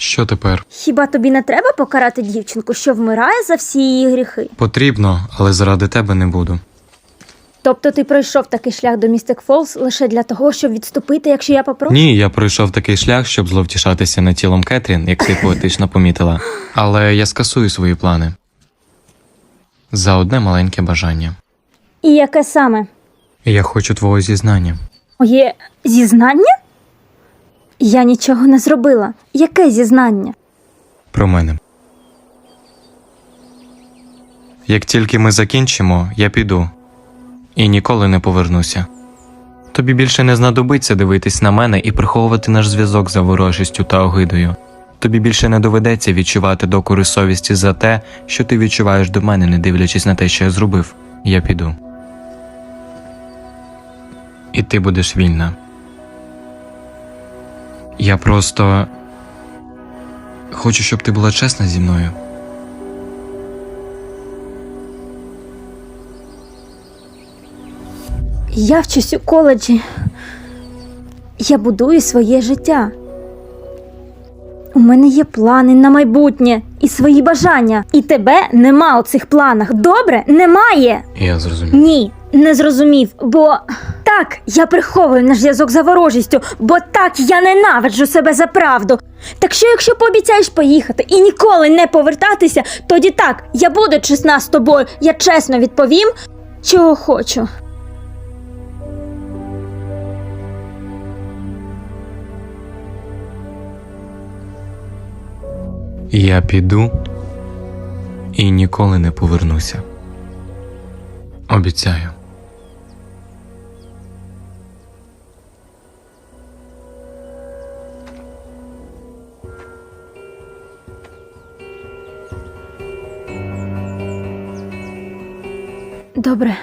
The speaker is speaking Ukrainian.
що тепер? Хіба тобі не треба покарати дівчинку, що вмирає за всі її гріхи? Потрібно, але заради тебе не буду. Тобто ти пройшов такий шлях до Містик Фолз лише для того, щоб відступити, якщо я попрошу? Ні, я пройшов такий шлях, щоб зловтішатися над тілом Кетрін, як ти поетично помітила. Але я скасую свої плани. За одне маленьке бажання. І яке саме? Я хочу твого зізнання. Моє зізнання? Я нічого не зробила. Яке зізнання? Про мене. Як тільки ми закінчимо, я піду і ніколи не повернуся. Тобі більше не знадобиться дивитись на мене і приховувати наш зв'язок за ворожістю та огидою. Тобі більше не доведеться відчувати докори совісті за те, що ти відчуваєш до мене, не дивлячись на те, що я зробив. Я піду. І ти будеш вільна. Я просто хочу, щоб ти була чесна зі мною. Я вчусь у коледжі. Я будую своє життя. У мене є плани на майбутнє і свої бажання. І тебе нема у цих планах. Добре? Немає. Я зрозумів. Ні, не зрозумів, бо так я приховую наш зв'язок за ворожістю, бо так я ненавиджу себе за правду. Так що, якщо пообіцяєш поїхати і ніколи не повертатися, тоді так, я буду чесна з тобою, я чесно відповім, чого хочу. Я піду і ніколи не повернуся. Обіцяю. Добре.